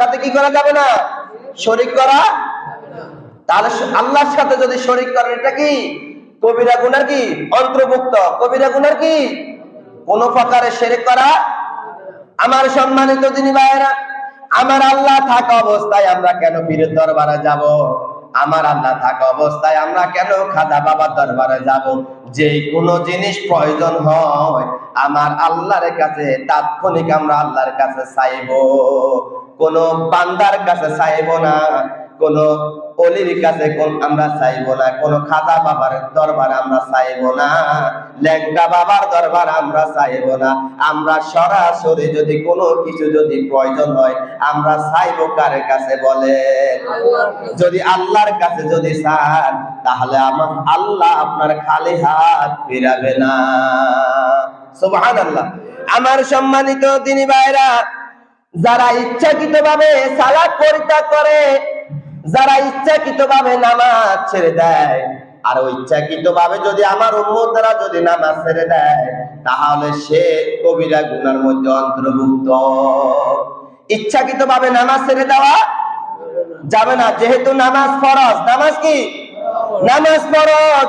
সাথে কি করা যাবে না? শরিক করা? তাহলে আল্লাহর সাথে যদি শরিক করেন, এটা কি? কবিরা গুনার কি? অন্তর্ভুক্ত। কবিরা গুনার কি? কোন প্রকারে শেরেক করা? আমার সম্মানিত দিনী ভাইয়েরা, আমার আল্লাহ থাকা অবস্থায় আমরা কেন পীরের দরবারে যাব? আমার আল্লাহ থাকা অবস্থায় আমরা কেন খাজা বাবার দরবারে যাব? যে কোনো জিনিস প্রয়োজন হয়, আমার আল্লাহর কাছে, তাৎক্ষণিক আমরা আল্লাহর কাছে চাইব। কোন বান্দার কাছে চাইব না, কোন অলির কাছে আমরা চাইব না, কোন খাজা বাবার দরবার আমরা চাইব না, ল্যাংটা বাবার দরবার আমরা চাইব না। আমরা সরাসরি যদি কোনো কিছু যদি প্রয়োজন হয়, আমরা চাইব কার কাছে বলে? যদি আল্লাহর কাছে যদি চান, তাহলে আমার আল্লাহ আপনার খালি হাত ফিরাবে না। সুবহান আল্লাহ আমার সম্মানিত দিনী ভাইরা যারা ইচ্ছাকৃত ভাবে সালাদ পরিত্যাগ করে, যারা ইচ্ছাকৃত ভাবে নামাজ ছেড়ে দেয়, আর ইচ্ছাকৃত ভাবে যদি আমার উন্মতরা যদি নামাজ ছেড়ে দেয়, তাহলে সে কবিরা গুনার মধ্যে অন্তর্ভুক্ত। ইচ্ছাকৃত ভাবে নামাজ ছেড়ে দেওয়া যাবে না, যেহেতু নামাজ ফরজ। নামাজ কি? নামাজ ফরজ।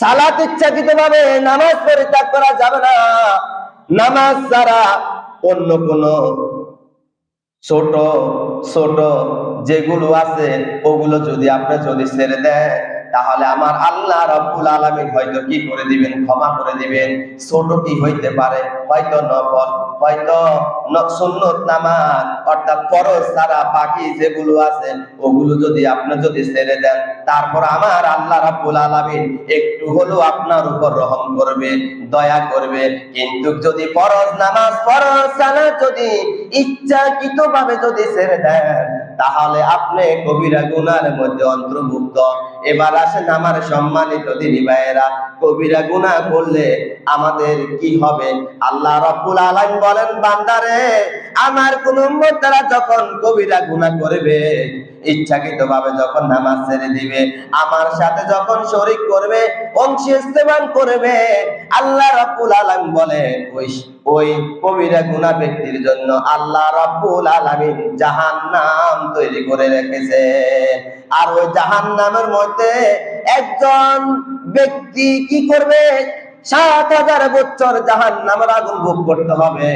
সালাত ইচ্ছাকৃত ভাবে নামাজ পরিত্যাগ করা যাবে না। নামাজ ছাড়া অন্য কোন ছোট ছোট যেগুলো আছে ওগুলো যদি আপনি যদি ছেড়ে দেন তাহলে আমার আল্লাহ রব্বুল আলামিন হয়তো কি করে দিবেন, ক্ষমা করে দিবেন? ছোট কি হইতে পারে? হয়তো নফল, হয়তো সুন্নত নামাজ, অর্থাৎ ফরজ ছাড়া বাকি যেগুলো আছে, ওগুলো যদি আপনি যদি ছেড়ে দেন, তারপর আমার আল্লাহ রাব্বুল আলামিন একটু হলেও আপনার উপর রহম করবে, দয়া করবে। কিন্তু যদি ফরজ নামাজ, ফরজ সালাত যদি ইচ্ছাকৃত ভাবে যদি ছেড়ে দেন, তাহলে আপনি কবিরা গুনার মধ্যে অন্তর্ভুক্ত। এবার আসেন আমার সম্মানিত দিনী ভাইয়েরা, কবিরা গুনাহ করলে আমাদের কি হবে? আল্লাহ রাব্বুল আলামিন বলেন, বান্দারে, আমার কোন দ্বারা যখন কবিরা গুনাহ করবে ইচ্ছাকৃত ভাবে যখন নামাজ ছেড়ে দিবে, আমার সাথে যখন শরিক করবে অংশ ইস্তেমাল করবে, আল্লাহ রাব্বুল আলামিন বলে ওই ওই কবিরা গুনাহ ব্যক্তির জন্য আল্লাহ রাব্বুল আলামিন জাহান্নাম তৈরি করে রেখেছে। আর ওই জাহান্নামের মধ্যে একজন ব্যক্তি কি করবে? সাত হাজার বছর জাহান নামের আগুন ভোগ করতে হবে।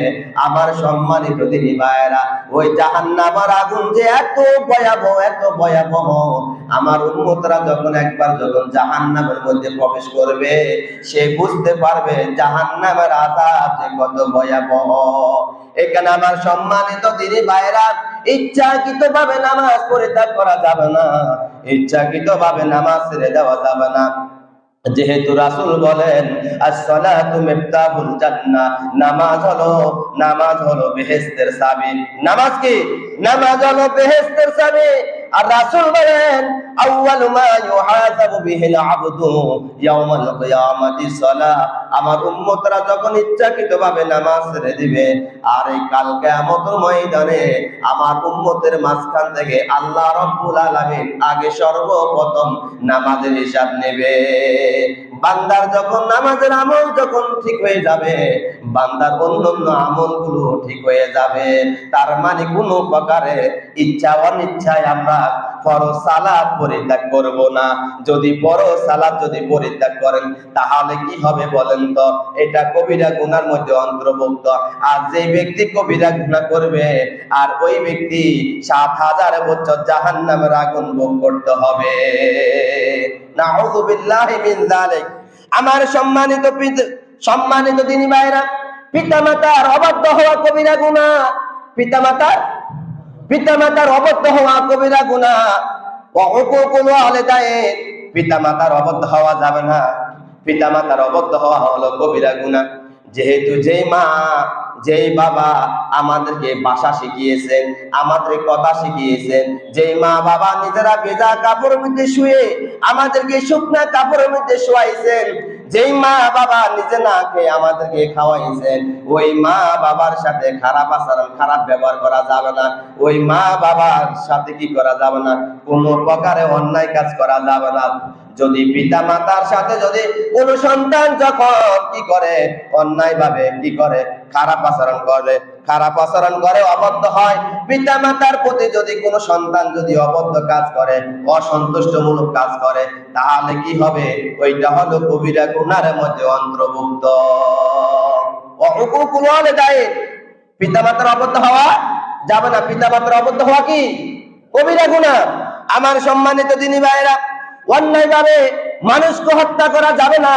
আমার সম্মানিত দিনী ভাইয়েরা, ওই জাহান নামের আগুন যে এত ভয়াবহ এত ভয়াবহ, আমার উন্মতরা যখন একবার যখন জাহান নামের মধ্যে প্রবেশ করবে, সে বুঝতে পারবে জাহান নামের আজাব যে কত ভয়াবহ। এখানে আমার সম্মানিত দিনী ভাইয়েরা ইচ্ছাকৃত ভাবে নামাজ পরিত্যাগ করা যাবে না ইচ্ছাকৃত ভাবে নামাজ ছেড়ে দেওয়া যাবে না। যেহেতু রাসুল বলেন নামাজ হলো নামাজ হলো বেহেস্তের সাবি নামাজ কি? নামাজ হলো বেহেস্তের চাবি আর রাসূল বলেন আমার উম্মতরা যখন নামাজ দিবে, আর এই কাল কিয়ামতের ময়দানে আমার উম্মতের মাঝখান থেকে আল্লাহ রাব্বুল আলামিন আগে সর্বপ্রথম নামাজের হিসাব নেবে। বান্দার যখন নামাজের আমল যখন ঠিক হয়ে যাবে বান্দার অন্যান্য আমলগুলো ঠিক হয়ে যাবে। তার মানে কোনো প্রকারে ইচ্ছা অনিচ্ছায় আমরা পরিত্যাগ করব না। যদি যদি পরিত্যাগ করেন, তাহলে কি হবে বলেন তো? এটা কবিরা মধ্যে অন্তর্ভুক্ত। আর যে ব্যক্তি কবিরা গুনাহ করবে, আর ওই ব্যক্তি সাত হাজার বছর জাহান্নামের আগুন ভোগ করতে হবে। যালিক। আমার সম্মানিত সম্মানিত দিনী ভাইরা পিতামাতার অবাধ্য হওয়া কবিরা গুণা। পিতামাতার পিতামাতার অবদ্ধ হওয়া কবিরা গুণা। কোনো আলেদায় পিতামাতার অবদ্ধ হওয়া যাবে না। পিতামাতার অবদ্ধ হওয়া হলো কবিরা গুনাহ যেহেতু যেই মা, যেই বাবা আমাদেরকে ভাষা শিখিয়েছেন, আমাদের কথা শিখিয়েছেন, যেই মা বাবা নিজেরা ভেজা কাপড়ের মধ্যে শুয়ে আমাদেরকে শুকনা কাপড়ের মধ্যে শোয়াইছেন, যেই মা বাবা নিজে না খেয়ে আমাদেরকে খাওয়াইছেন, ওই মা বাবার সাথে খারাপ আচরণ, খারাপ ব্যবহার করা যাবে না। ওই মা বাবার সাথে কি করা যাবে না? কোনো প্রকারে অন্যায় কাজ করা যাবে না। যদি পিতা মাতার সাথে যদি কোন সন্তান যখন কি করে অন্যায় ভাবে কি করে, খারাপ আচরণ করে, খারাপ আচরণ করে, অবদ্ধ হয় পিতা মাতার প্রতি যদি কোনো সন্তান যদি অবদ্ধ কাজ করে, অসন্তুষ্টমূলক কাজ করে, তাহলে কি হবে? ওইটা হলো কবিরা গুনার মধ্যে অন্তর্ভুক্ত। অহুকুকুল ওয়ালিদাইন। পিতা মাতার অবদ্ধ হওয়া যাবে না। পিতা মাতার অবদ্ধ হওয়া কি? কবিরা গুনাহ। আমার সম্মানিত দিনী ভাইরা অন্যায় ভাবে মানুষকে হত্যা করা যাবে না।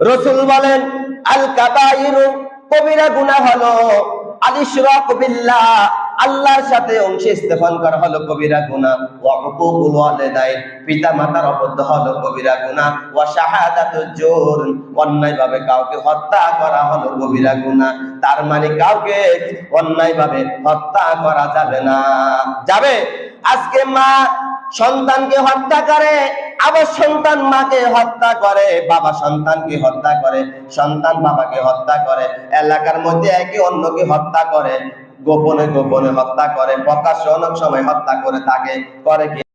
রসুল বলেন, আল কাবাইরু, কবিরা কবিরা ওয়ালিদাইন পিতা মাতার হলো কবিরা কাউকে হত্যা করা হলো কবিরা গুনাহ। তার মানে কাউকে অন্যায় ভাবে হত্যা করা যাবে না। যাবে? আজকে মা সন্তানকে হত্যা করে, আবার সন্তান মাকে হত্যা করে, বাবা সন্তানকে হত্যা করে, সন্তান বাবাকে হত্যা করে, এলাকার মধ্যে একে অন্যকে হত্যা করে, গোপনে গোপনে হত্যা করে, প্রকাশ্যে অনেক সময় হত্যা করে থাকে, করে কি?